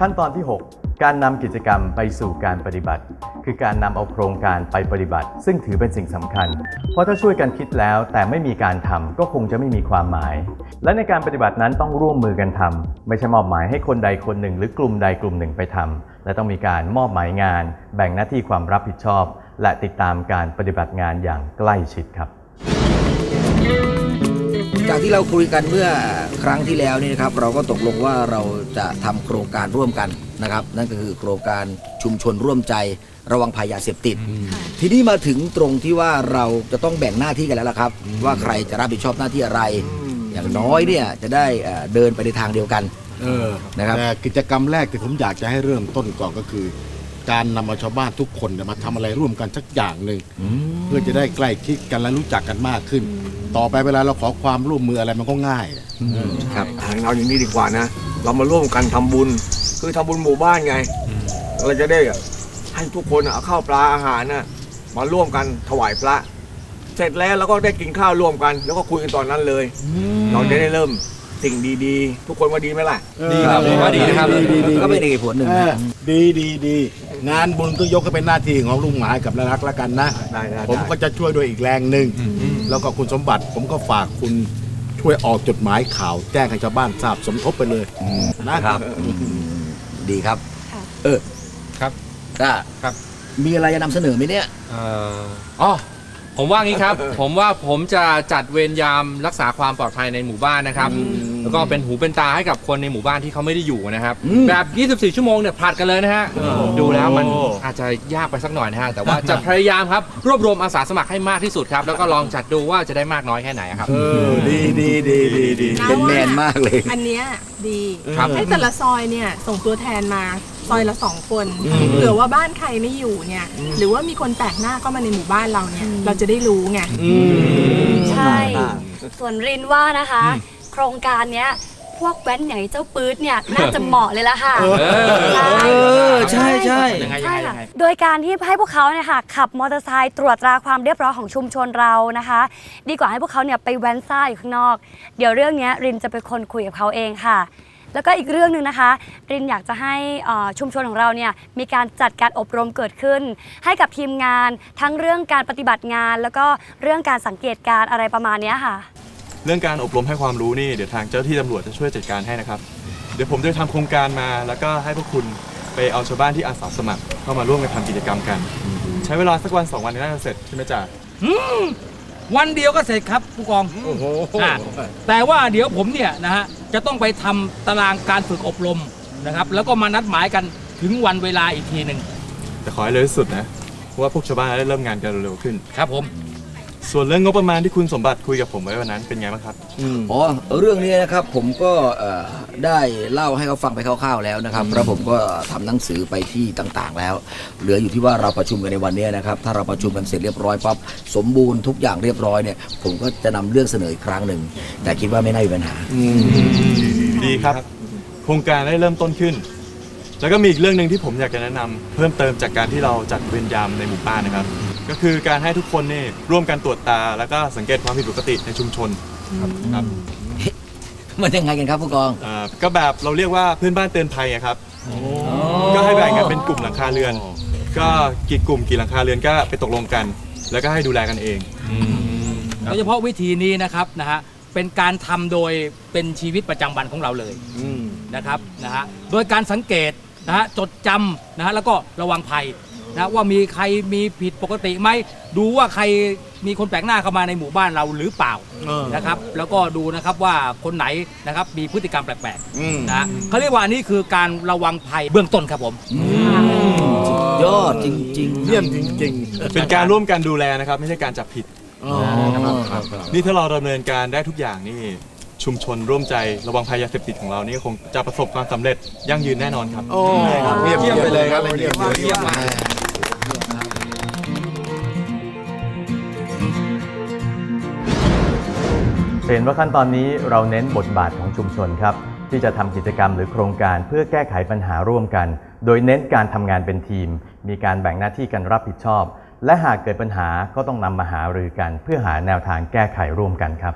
ขั้นตอนที่ 6 การนำกิจกรรมไปสู่การปฏิบัติ คือการนำเอาโครงการไปปฏิบัติ ซึ่งถือเป็นสิ่งสำคัญ เพราะถ้าช่วยกันคิดแล้วแต่ไม่มีการทำก็คงจะไม่มีความหมาย และในการปฏิบัตินั้นต้องร่วมมือกันทำไม่ใช่มอบหมายให้คนใดคนหนึ่ง หรือกลุ่มใดกลุ่มหนึ่งไปทำและต้องมีการมอบหมายงาน แบ่งหน้าที่ความรับผิดชอบ และติดตามการปฏิบัติงานอย่างใกล้ชิดครับ จากที่เราคุยกันเมื่อครั้งที่แล้วนี่นะครับ เราก็ตกลงว่าเราจะทำโครงการร่วมกันนะครับ นั่นก็คือโครงการชุมชนร่วมใจระวังภัยยาเสพติด ทีนี้มาถึงตรงที่ว่าเราจะต้องแบ่งหน้าที่กันแล้วล่ะครับ ว่าใครจะรับผิดชอบหน้าที่อะไร อย่างน้อยเนี่ยจะได้เอ่อเดินไปในทางเดียวกันเออนะครับแต่กิจกรรมแรกที่ผมอยากจะให้เริ่มต้นก่อนก็คือ การนำเอาชาวบ้านทุกคนเนี่ยมาทำอะไรร่วมกันสักอย่างหนึ่งเพื่อจะได้ใกล้ชิดกันและรู้จักกันมากขึ้น ต่อไปเวลาเราขอความร่วมมืออะไรมันก็ง่ายครับเอาอย่างนี้ดีกว่านะ เรามาร่วมกันทำบุญ คือทำบุญหมู่บ้านไง เราจะได้ให้ทุกคนเอาข้าวปลาอาหารน่ะมาร่วมกันถวายพระ เสร็จแล้วเราก็ได้กินข้าวร่วมกัน แล้วก็คุยกันตอนนั้นเลย เราจะได้เริ่มสิ่งดีๆ ทุกคนว่าดีไหมล่ะ ดีครับผมว่าดีนะครับก็เป็นอีกเหตุผลหนึ่งเอนะอดีดีดี งานบุญก็ยกให้เป็นหน้าที่ของลุงหมายกับนรักแล้วกันนะ ได้ได้ผมก็จะช่วยด้วยอีกแรงหนึ่งแล้วก็คุณสมบัติผมก็ฝากคุณช่วยออกจดหมายข่าว แจ้งให้ชาวบ้านทราบสมทบไปเลยนะครับ ดีครับค่ะเออครับก็ครับ มีอะไรจะนำเสนอไหมเนี่ยเอ่ออ๋อผมว่างี้ครับ ผมว่าผมจะจัดเวรยามรักษาความปลอดภัยในหมู่บ้านนะครับ แล้วก็เป็นหูเป็นตาให้กับคนในหมู่บ้านที่เขาไม่ได้อยู่นะครับอืมแบบ 24 ชั่วโมงเนี่ยผลัดกันเลยนะฮะผมดูแล้วมันอาจจะยากไปสักหน่อยนะฮะแต่ว่าจะพยายามครับรวบรวมอาสาสมัครให้มากที่สุดครับแล้วก็ลองจัดดูว่าจะได้มากน้อยแค่ไหนครับ เออดีดีดีดีดีเป็นแมนมากเลย อันเนี้ยดีครับให้แต่ละซอยเนี่ยส่งตัวแทนมาซอยละสองคนเผื่อว่าบ้านใครไม่อยู่เนี่ย หรือว่ามีคนแปลกหน้าเข้ามาในหมู่บ้านเราเนี่ย เราจะได้รู้ไงใช่ ส่วนรินว่านะคะโครงการเนี้ยพวกแว้นอย่างไอ้เจ้าปื๊ดเนี่ยน่าจะเหมาะเลยละค่ะใช่เออใช่ใช่ ยังไงยังใช่ไงยัค่ะงไง โดยการที่ให้พวกเขาเนี่ยค่ะขับมอเตอร์ไซค์ตรวจตราความเรียบร้อยของชุมชนเรานะคะ ดีกว่าให้พวกเขาเนี่ยไปแว้นซ่าอยู่ข้างนอก เดี๋ยวเรื่องเนี้ยรินจะเป็นคนคุยกับเขาเองค่ะ แล้วก็อีกเรื่องหนึ่งนะคะ รินอยากจะให้เอ่อชุมชนของเราเนี่ยมีการจัดการอบรมเกิดขึ้น ให้กับทีมงานทั้งเรื่องการปฏิบัติงาน แล้วก็เรื่องการสังเกตการณ์อะไรประมาณเนี้ยค่ะ เรื่องการอบรมให้ความรู้นี่เดี๋ยวทางเจ้าที่ตำรวจจะช่วยจัดการให้นะครับ เดี๋ยวผมจะทำโครงการมาแล้วก็ให้พวกคุณไปเอาชาวบ้านที่อาสาสมัคร เข้ามาร่วมกันทำกิจกรรมกัน ใช้เวลาสักวันสองวันน่าจะเสร็จใช่ไหมจ๊ะวันเดียวก็เสร็จครับผู้กองอะแต่ว่าเดี๋ยวผมเนี่ยนะฮะจะต้องไปทำตารางการฝึกอบรมนะครับ แล้วก็มานัดหมายกันถึงวันเวลาอีกทีหนึ่งแต่ขอให้เร็วที่สุดนะเพราะว่าพวกชาวบ้านจะได้เริ่มงานกันเร็วๆขึ้น ครับผม ส่วนเรื่องงบประมาณที่คุณสมบัติคุยกับผมไว้วันนั้นเป็นไงบ้างครับ อ๋อเรื่องนี้นะครับผมก็เอ่อได้เล่าให้เขาฟังไปคร่าวๆแล้วนะครับแล้วผมก็ทำหนังสือไปที่ต่างๆ แล้ว เหลืออยู่ที่ว่าเราประชุมกันในวันนี้นะครับถ้าเราประชุมกันเสร็จเรียบร้อยปั๊บสมบูรณ์ทุกอย่างเรียบร้อยเนี่ยผมก็จะนำเรื่องเสนออีกครั้งหนึ่งแต่คิดว่าไม่น่ามีปัญหา ดีครับ โครงการได้เริ่มต้นขึ้น แล้วก็มีอีกเรื่องหนึ่งที่ผมอยากจะแนะนำเพิ่มเติมจากการที่เราจัดเวรยามในหมู่บ้านนะครับ ก็คือการให้ทุกคนนี่ร่วมกันตรวจตา แล้วก็สังเกตความผิดปกติในชุมชนครับครับมันยังไงกันครับผู้กองอ่าก็แบบเราเรียกว่าเพื่อนบ้านเตือนภัยอะครับ ก็ให้แบ่งกันเป็นกลุ่มหลังคาเรือน ก็กี่กลุ่มกี่หลังคาเรือนก็ไปตกลงกัน แล้วก็ให้ดูแลกันเอง โดยเฉพาะวิธีนี้นะครับนะฮะเป็นการทำโดยเป็นชีวิตประจำวันของเราเลยนะครับนะฮะโดยการสังเกตนะฮะจดจำนะฮะแล้วก็ระวังภัย นะว่ามีใครมีผิดปกติไหมดูว่าใครมีคนแปลกหน้าเข้ามาในหมู่บ้านเราหรือเปล่านะครับแล้วก็ดูนะครับว่าคนไหนนะครับมีพฤติกรรมแปลกๆนะฮะเขาเรียกว่าอันนี้คือการระวังภัยเบื้องต้นครับผม ยอดจริงๆเยี่ยมจริงเป็นการร่วมกันดูแลนะครับ ไม่ใช่การจับผิด ๆอ๋อครับครับ นี่ถ้าเราดำเนินการได้ทุกอย่างนี่ชุมชนร่วมใจระวังภัยยาเสพติดของเรานี่คงจะประสบความสำเร็จยั่งยืนแน่นอนครับ โอ้เยี่ยมไปเลยครับเยี่ยมเยี่ยม เห็นว่าขั้นตอนนี้เราเน้นบทบาทของชุมชนครับ ที่จะทำกิจกรรมหรือโครงการเพื่อแก้ไขปัญหาร่วมกัน โดยเน้นการทำงานเป็นทีม มีการแบ่งหน้าที่กันรับผิดชอบ และหากเกิดปัญหาก็ต้องนำมาหารือกัน เพื่อหาแนวทางแก้ไขร่วมกันครับ